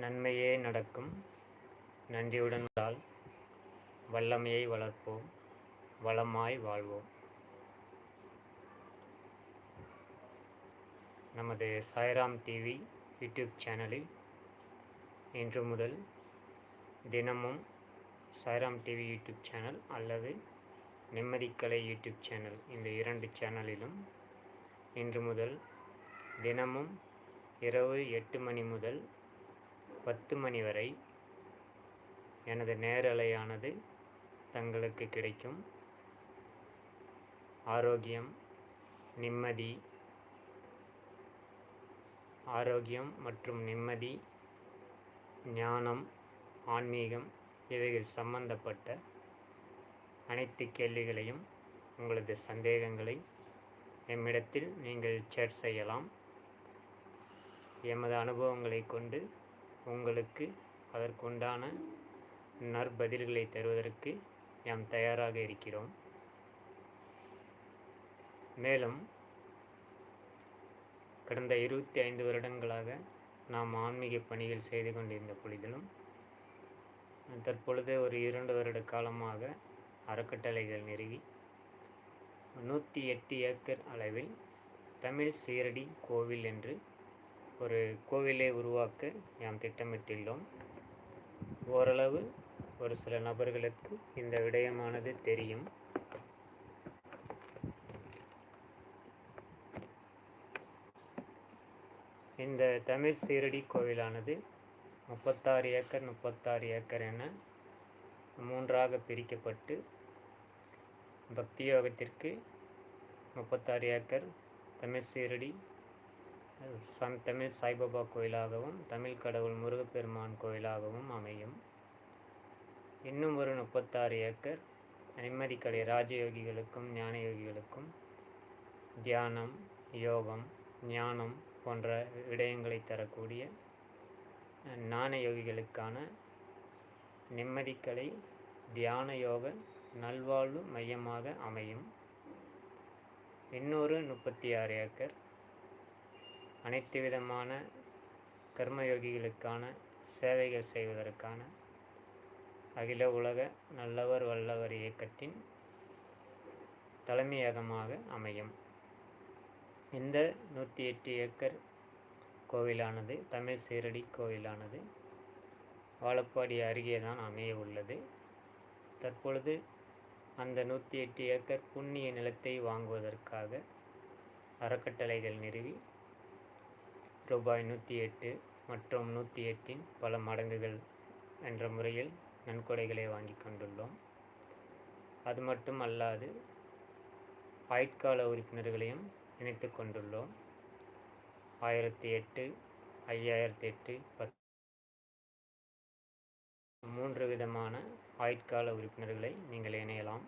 நன்மையே நடக்கும். நன்றியுடன் தாள் வல்லமையை வளர்ப்போம். வளமாய் வாழ்வோம். நமது சாய்ராம் டிவி யூடியூப் சேனலில் இன்று முதல் தினமும் சாய்ராம் டிவி யூடியூப் சேனல் அல்லது நிம்மதிக்கலை யூடியூப் சேனல் இந்த இரண்டு சேனலிலும் இன்று முதல் தினமும் இரவு எட்டு மணி முதல் பத்து மணி வரை எனது நேரலையானது தங்களுக்கு கிடைக்கும். ஆரோக்கியம் நிம்மதி ஆரோக்கியம் மற்றும் நிம்மதி ஞானம் ஆன்மீகம் இவைகள் சம்பந்தப்பட்ட அனைத்து கேள்விகளையும் உங்களது சந்தேகங்களை எம்மிடத்தில் நீங்கள் சேட் செய்யலாம். எமது அனுபவங்களை கொண்டு உங்களுக்கு அதற்குண்டான நற்பதில்களை தருவதற்கு நாம் தயாராக இருக்கிறோம். மேலும் கடந்த இருபத்தி ஐந்து வருடங்களாக நாம் ஆன்மீக பணிகள் செய்து கொண்டிருந்த பொழுதிலும் தற்பொழுது ஒரு இரண்டு வருட காலமாக அறக்கட்டளைகள் நிறுவி நூற்றி எட்டு ஏக்கர் அளவில் தமிழ் சீரடி கோவில் என்று ஒரு கோவிலை உருவாக்க நாம் திட்டமிட்டுள்ளோம். ஓரளவு ஒரு சில நபர்களுக்கு இந்த விடயமானது தெரியும். இந்த தமிழ் சீரடி கோவிலானது முப்பத்தாறு ஏக்கர் முப்பத்தாறு ஏக்கர் என மூன்றாக பிரிக்கப்பட்டு பக்தி யோகத்திற்கு முப்பத்தாறு ஏக்கர் தமிழ் சீரடி சம் தமிழ் சாய்பாபா கோயிலாகவும் தமிழ் கடவுள் முருகப்பெருமான் கோயிலாகவும் அமையும். இன்னும் ஒரு முப்பத்தாறு ஏக்கர் நிம்மதிக்கலை ராஜயோகிகளுக்கும் ஞான யோகிகளுக்கும் தியானம் யோகம் ஞானம் போன்ற விடயங்களை தரக்கூடிய ஞான யோகிகளுக்கான நிம்மதிக்கலை தியான யோக நல்வாழ்வு மையமாக அமையும். இன்னொரு முப்பத்தி ஆறு ஏக்கர் அனைத்து விதமான கர்மயோகிகளுக்கான சேவைகள் செய்வதற்கான அகில உலக நல்லவர் வல்லவர் இயக்கத்தின் தலைமையகமாக அமையும். இந்த நூற்றி எட்டு ஏக்கர் கோவிலானது தமிழ் சீரடி கோவிலானது வாழப்பாடி அருகே தான் அமைய உள்ளது. தற்பொழுது அந்த நூற்றி எட்டு ஏக்கர் புண்ணிய நிலத்தை வாங்குவதற்காக அறக்கட்டளைகள் நிறுவி ரூபாய் நூற்றி எட்டு மற்றும் நூற்றி எட்டின் பல மடங்குகள் என்ற முறையில் நன்கொடைகளை வாங்கி கொண்டுள்ளோம். அது மட்டும் அல்லாது ஆயுட்கால உறுப்பினர்களையும் இணைத்து கொண்டுள்ளோம். ஆயிரத்தி எட்டு ஐயாயிரத்தி எட்டு பத் மூன்று விதமான ஆயுட்கால உறுப்பினர்களை நீங்கள் இணையலாம்.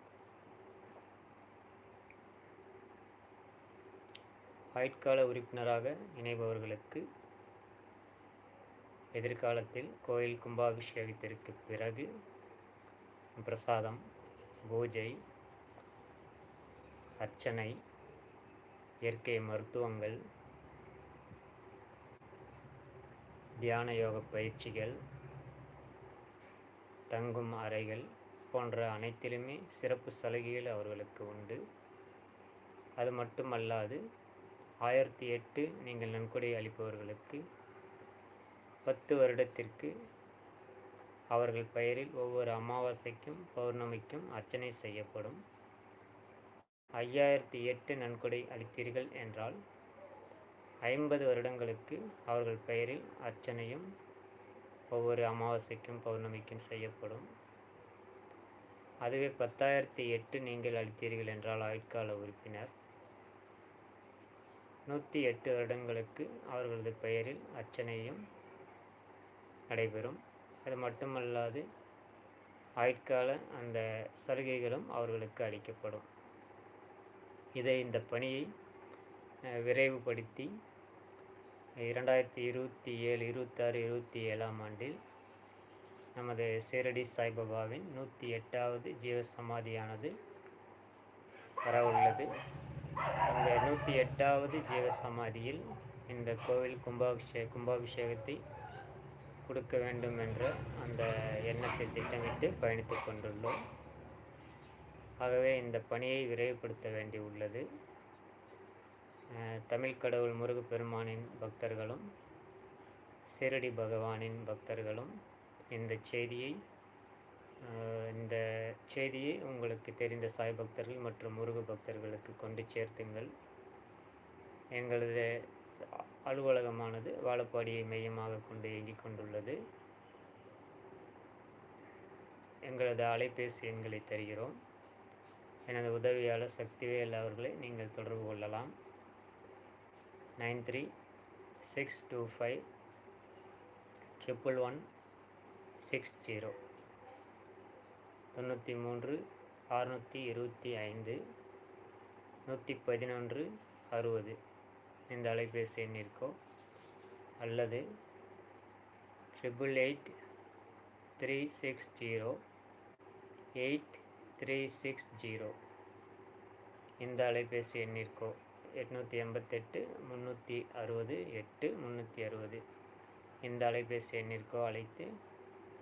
ஆயுட்கால உறுப்பினராக இணைபவர்களுக்கு எதிர்காலத்தில் கோயில் கும்பாபிஷேகத்திற்கு பிறகு பிரசாதம் பூஜை அர்ச்சனை இயற்கை மருத்துவங்கள் தியான யோக பயிற்சிகள் தங்கும் அறைகள் போன்ற அனைத்திலுமே சிறப்பு சலுகைகள் அவர்களுக்கு உண்டு. அது மட்டுமல்லாது ஆயிரத்தி எட்டு நீங்கள் நன்கொடை அளிப்பவர்களுக்கு பத்து வருடத்திற்கு அவர்கள் பெயரில் ஒவ்வொரு அமாவாசைக்கும் பௌர்ணமிக்கும் அர்ச்சனை செய்யப்படும். ஐயாயிரத்தி எட்டு நன்கொடை அளித்தீர்கள் என்றால் ஐம்பது வருடங்களுக்கு அவர்கள் பெயரில் அர்ச்சனையும் ஒவ்வொரு அமாவாசைக்கும் பௌர்ணமிக்கும் செய்யப்படும். அதுவே பத்தாயிரத்தி எட்டு நீங்கள் அளித்தீர்கள் என்றால் ஆயுட்கால உறுப்பினர். நூற்றி எட்டு வருடங்களுக்கு அவர்களது பெயரில் அர்ச்சனையும் நடைபெறும். அது மட்டுமல்லாது ஆயுட்கால அந்த சலுகைகளும் அவர்களுக்கு அளிக்கப்படும். இதை இந்த பணியை விரைவுபடுத்தி இரண்டாயிரத்தி இருபத்தி ஏழு இருபத்தாறு இருபத்தி ஏழாம் ஆண்டில் நமது சீரடி சாய்பாபாவின் நூற்றி எட்டாவது ஜீவ சமாதியானது வர நூற்றி எட்டாவது ஜீவசமாதியில் இந்த கோவில் கும்பாபிஷே கும்பாபிஷேகத்தை கொடுக்க வேண்டும் என்ற அந்த எண்ணத்தை திட்டமிட்டு பயணித்து கொண்டுள்ளோம். ஆகவே இந்த பணியை விரைவுபடுத்த வேண்டி உள்ளது. தமிழ் கடவுள் முருகப்பெருமானின் பக்தர்களும் சிரடி பகவானின் பக்தர்களும் இந்த செய்தியை இந்த செய்தியை உங்களுக்கு தெரிந்த சாய் பக்தர்கள் மற்றும் முருக பக்தர்களுக்கு கொண்டு சேர்த்துங்கள். எங்களது அலுவலகமானது வாழப்பாடியை மையமாக கொண்டு இயங்கிக் கொண்டுள்ளது. எங்களது அலைபேசி எண்களை தருகிறோம். எனது உதவியாளர் சக்திவேல் அவர்களை நீங்கள் தொடர்பு கொள்ளலாம். Nine three six two five triple one six zero. தொண்ணூற்றி மூன்று அறுநூற்றி இருபத்தி ஐந்து. நூற்றி பதினொன்று அறுபது. இந்த அலைபேசி எண்ணிற்கோ அல்லது triple eight three six zero eight three six zero இந்த அலைபேசி எண்ணிற்கோ எட்நூற்றி எண்பத்தெட்டு முந்நூற்றி அறுபது எட்டு முந்நூற்றி அறுபது. இந்த அலைபேசி எண்ணிற்கோ அழைத்து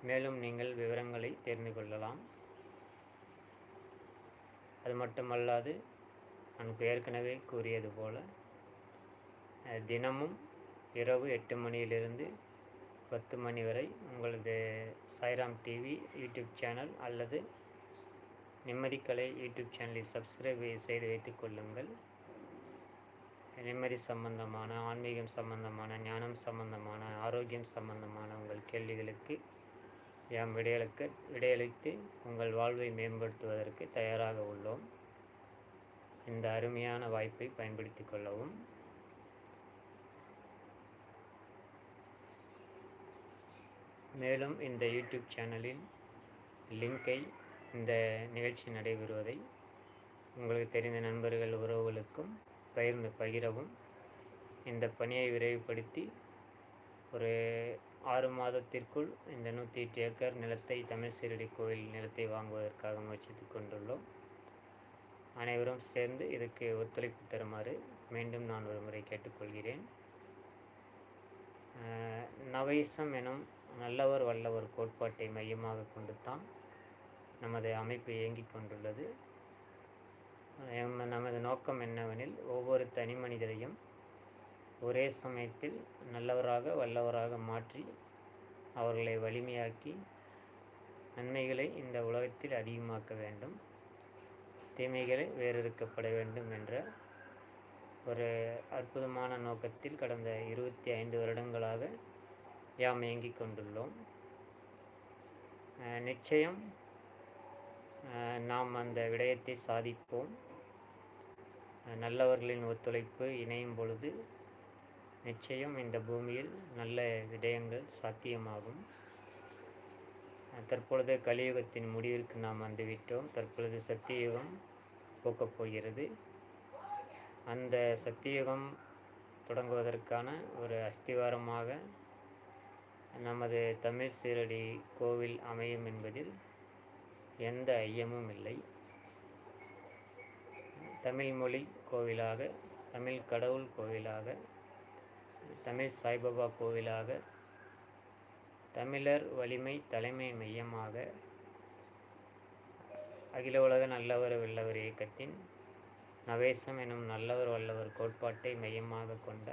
மேலும் நீங்கள் விவரங்களை தெரிந்து கொள்ளலாம். அது மட்டுமல்லாது நான் ஏற்கனவே கூறியது போல தினமும் இரவு எட்டு மணியிலிருந்து பத்து மணி வரை உங்களது சாய்ராம் டிவி யூடியூப் சேனல் அல்லது நிம்மதிக்கலை யூடியூப் சேனலை சப்ஸ்கிரைப் செய்து வைத்துக் கொள்ளுங்கள். நிம்மதி சம்பந்தமான ஆன்மீகம் சம்பந்தமான ஞானம் சம்பந்தமான ஆரோக்கியம் சம்பந்தமான உங்கள் கேள்விகளுக்கு என் விடையளிக்க விடையளித்து உங்கள் வாழ்வை மேம்படுத்துவதற்கு தயாராக உள்ளோம். இந்த அருமையான வாய்ப்பை பயன்படுத்தி கொள்ளவும். மேலும் இந்த யூடியூப் சேனலில் லிங்கை இந்த நிகழ்ச்சி நடைபெறுவதை உங்களுக்கு தெரிந்த நண்பர்கள் உறவுகளுக்கும் பகிர்ந்து பகிரவும். இந்த பணியை விரைவுபடுத்தி ஒரு ஆறு மாதத்திற்குள் இந்த நூற்றி எட்டு ஏக்கர் நிலத்தை தமிழ் சீரடி கோயில் நிலத்தை வாங்குவதற்காக முயற்சித்து கொண்டுள்ளோம். அனைவரும் சேர்ந்து இதுக்கு ஒத்துழைப்பு தருமாறு மீண்டும் நான் ஒரு முறை கேட்டுக்கொள்கிறேன். நவைசம் எனும் நல்லவர் வல்லவர் கோட்பாட்டை மையமாக கொண்டு தான் நமது அமைப்பு இயங்கிக் கொண்டுள்ளது. நமது நோக்கம் என்னவெனில் ஒவ்வொரு தனி மனிதரையும் ஒரே சமயத்தில் நல்லவராக வல்லவராக மாற்றி அவர்களை வலிமையாக்கி நன்மைகளை இந்த உலகத்தில் அதிகமாக்க வேண்டும். தீமைகளை வேறறுக்கப்பட வேண்டும் என்ற ஒரு அற்புதமான நோக்கத்தில் கடந்த இருபத்தி ஐந்து வருடங்களாக யாம் இயங்கிக் கொண்டுள்ளோம். நிச்சயம் நாம் அந்த விடயத்தை சாதிப்போம். நல்லவர்களின் ஒத்துழைப்பு இணையும் பொழுது நிச்சயம் இந்த பூமியில் நல்ல விடயங்கள் சாத்தியமாகும். தற்பொழுது கலியுகத்தின் முடிவிற்கு நாம் வந்துவிட்டோம். தற்பொழுது சத்தியுகம் போக்கப் போகிறது. அந்த சத்தியுகம் தொடங்குவதற்கான ஒரு அஸ்திவாரமாக நமது தமிழ் சீரடி கோவில் அமையும் என்பதில் எந்த ஐயமும் இல்லை. தமிழ் மொழி கோவிலாக தமிழ் கடவுள் கோவிலாக தமிழ் சாய்பாபா கோவிலாக தமிழர் வலிமை தலைமை மையமாக அகில உலக நல்லவர் வல்லவர் இயக்கத்தின் நவேசம் எனும் நல்லவர் வல்லவர் கோட்பாட்டை மையமாக கொண்ட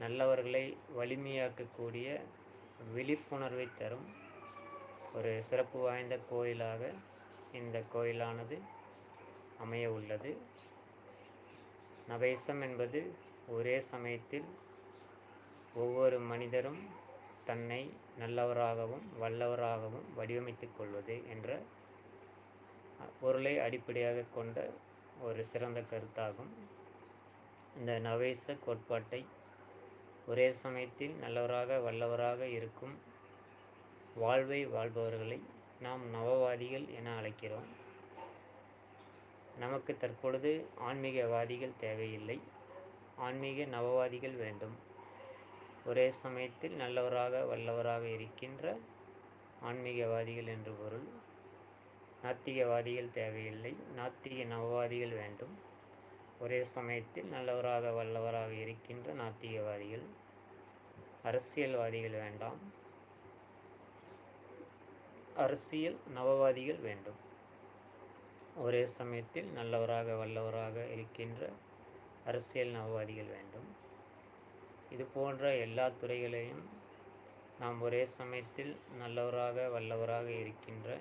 நல்லவர்களை வலிமையாக்கக்கூடிய விழிப்புணர்வை தரும் ஒரு சிறப்பு வாய்ந்த கோயிலாக இந்த கோயிலானது அமைய உள்ளது நவேசம் என்பது ஒரே சமயத்தில் ஒவ்வொரு மனிதரும் தன்னை நல்லவராகவும் வல்லவராகவும் வடிவமைத்துக் கொள்வது என்ற பொருளை அடிப்படையாக கொண்ட ஒரு சிறந்த கருத்தாகும். இந்த நவேச கோட்பாட்டை ஒரே சமயத்தில் நல்லவராக வல்லவராக இருக்கும் வாழ்வை வாழ்பவர்களை நாம் நவவாதிகள் என அழைக்கிறோம். நமக்கு தற்பொழுது ஆன்மீகவாதிகள் தேவையில்லை. ஆன்மீக நவவாதிகள் வேண்டும். ஒரே சமயத்தில் நல்லவராக வல்லவராக இருக்கின்ற ஆன்மீகவாதிகள் என்று பொருள். நாத்திகவாதிகள் தேவையில்லை. நாத்திக நவவாதிகள் வேண்டும். ஒரே சமயத்தில் நல்லவராக வல்லவராக இருக்கின்ற நாத்திகவாதிகள் அரசியல்வாதிகள் வேண்டாம். அரசியல் நவவாதிகள் வேண்டும். ஒரே சமயத்தில் நல்லவராக வல்லவராக இருக்கின்ற அரசியல் நவவாதிகள் வேண்டும். இது போன்ற எல்லா துறைகளையும் நாம் ஒரே சமயத்தில் நல்லவராக வல்லவராக இருக்கின்ற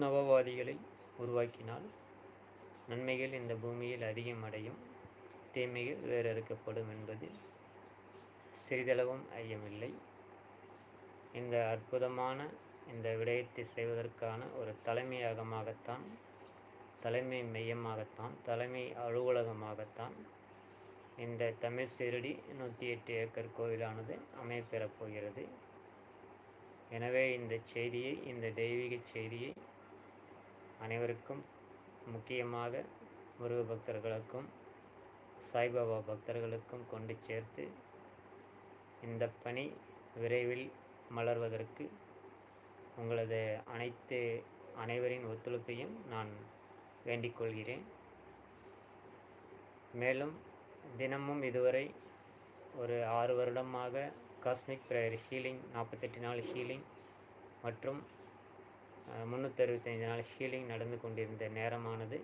நவவாதிகளை உருவாக்கினால் நன்மைகள் இந்த பூமியில் அதிகம் அடையும். தீமைகள் வேறறுக்கப்படும் என்பதில் சிறிதளவும் ஐயமில்லை. இந்த அற்புதமான இந்த விடயத்தை செய்வதற்கான ஒரு தலைமையகமாகத்தான் தலைமை மையமாகத்தான் தலைமை அலுவலகமாகத்தான் இந்த தமிழ் சீரடி நூற்றி எட்டு ஏக்கர் கோவிலானது அமைப்பெறப் போகிறது. எனவே இந்த செய்தியை இந்த தெய்வீக செய்தியை அனைவருக்கும் முக்கியமாக முருக பக்தர்களுக்கும் சாய்பாபா பக்தர்களுக்கும் கொண்டு சேர்த்து இந்த பணி விரைவில் மலர்வதற்கு உங்களது அனைத்து அனைவரின் ஒத்துழைப்பையும் நான் வேண்டிக் கொள்கிறேன். மேலும் தினமும் இதுவரை ஒரு ஆறு வருடமாக காஸ்மிக் ப்ரேயர் ஹீலிங் நாற்பத்தெட்டு நாள் ஹீலிங் மற்றும் முந்நூற்றி அறுபத்தஞ்சு நாள் ஹீலிங் நடந்து கொண்டிருந்த நேரமானது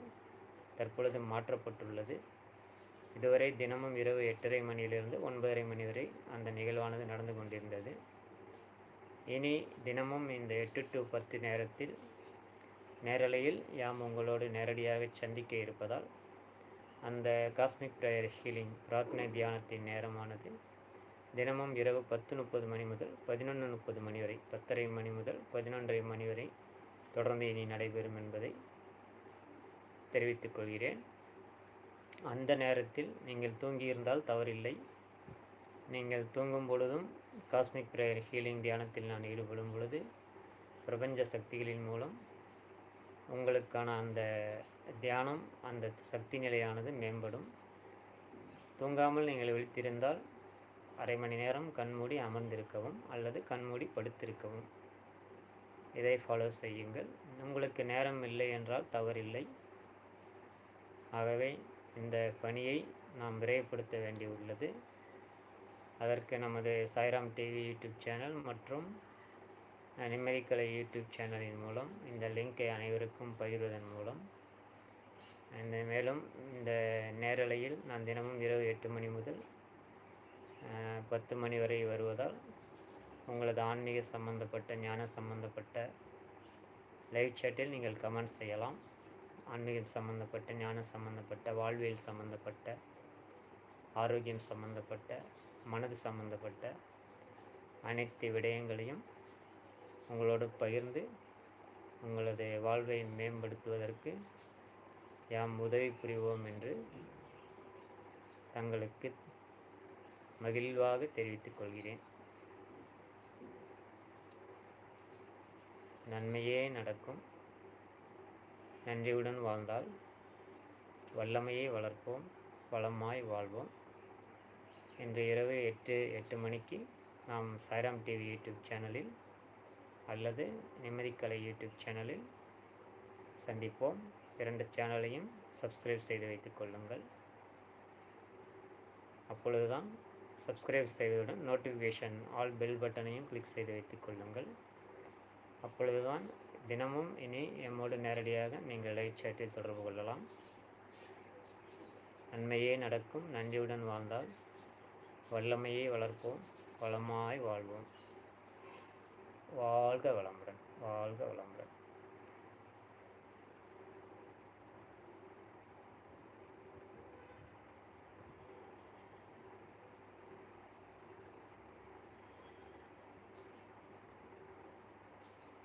தற்பொழுது மாற்றப்பட்டுள்ளது. இதுவரை தினமும் இரவு எட்டரை மணியிலிருந்து ஒன்பதரை மணி வரை அந்த நிகழ்வானது நடந்து கொண்டிருந்தது. இனி தினமும் இந்த எட்டு டு பத்து நேரத்தில் நேரலையில் யாம் உங்களோடு நேரடியாக சந்திக்க இருப்பதால் அந்த காஸ்மிக் ப்ரேயர் ஹீலிங் பிரார்த்தனை தியானத்தின் நேரமானது தினமும் இரவு பத்து முப்பது மணி முதல் பதினொன்று முப்பது மணி வரை பத்தரை மணி முதல் பதினொன்றரை மணி வரை தொடர்ந்து இனி நடைபெறும் என்பதை தெரிவித்துக் கொள்கிறேன். அந்த நேரத்தில் நீங்கள் தூங்கியிருந்தால் தவறில்லை. நீங்கள் தூங்கும் பொழுதும் காஸ்மிக் ப்ரேயர் ஹீலிங் தியானத்தில் நான் ஈடுபடும் பொழுது பிரபஞ்ச சக்திகளின் மூலம் உங்களுக்கான அந்த தியானம் அந்த சக்தி நிலையானது மேம்படும். தூங்காமல் நீங்கள் விழித்திருந்தால் அரை மணி நேரம் கண்மூடி அமர்ந்திருக்கவும் அல்லது கண்மூடி படுத்திருக்கவும். இதை ஃபாலோ செய்யுங்கள். உங்களுக்கு நேரம் இல்லை என்றால் தவறில்லை. ஆகவே இந்த பணியை நாம் விரைவுபடுத்த வேண்டியுள்ளது. அதற்கு நமது சாய்ராம் டிவி யூடியூப் சேனல் மற்றும் நிம்மதிக்கலை யூடியூப் சேனலின் மூலம் இந்த லிங்கை அனைவருக்கும் பகிர்வதன் மூலம் இந்த மேலும் இந்த நேரலையில் நான் தினமும் இரவு எட்டு மணி முதல் பத்து மணி வரை வருவதால் உங்களது ஆன்மீக சம்பந்தப்பட்ட ஞான சம்பந்தப்பட்ட லைவ் சேட்டில் நீங்கள் கமெண்ட் செய்யலாம். ஆன்மீகம் சம்பந்தப்பட்ட ஞான சம்பந்தப்பட்ட வாழ்வியல் சம்பந்தப்பட்ட ஆரோக்கியம் சம்பந்தப்பட்ட மனது சம்பந்தப்பட்ட அனைத்து விடயங்களையும் உங்களோடு பகிர்ந்து உங்களது வாழ்வை மேம்படுத்துவதற்கு யாம் உதவி புரிவோம் என்று தங்களுக்கு மகிழ்வாக தெரிவித்துக் கொள்கிறேன். நன்மையே நடக்கும். நன்றியுடன் வாழ்ந்தால் வல்லமையை வளர்ப்போம் வளமாய் வாழ்வோம். இன்று இரவு எட்டு எட்டு மணிக்கு நாம் சாய்ராம் டிவி யூடியூப் சேனலில் அல்லது நிம்மதிக்கலை யூடியூப் சேனலில் சந்திப்போம். இரண்டு சேனலையும் சப்ஸ்கிரைப் செய்து வைத்துக் கொள்ளுங்கள். அப்பொழுதுதான் சப்ஸ்கிரைப் செய்வதுடன் நோட்டிஃபிகேஷன் ஆல் பெல் பட்டனையும் கிளிக் செய்து வைத்துக் கொள்ளுங்கள். அப்பொழுதுதான் தினமும் இனி எம்மோடு நேரடியாக நீங்கள் லைவ் சேட்டில் தொடர்பு கொள்ளலாம். நன்மையே நடக்கும். நன்றியுடன் வாழ்ந்தால் வல்லமையை வளர்ப்போம். வளமாய் வாழ்வோம். வாழ்க வளமுடன். வாழ்க வளமுடன்.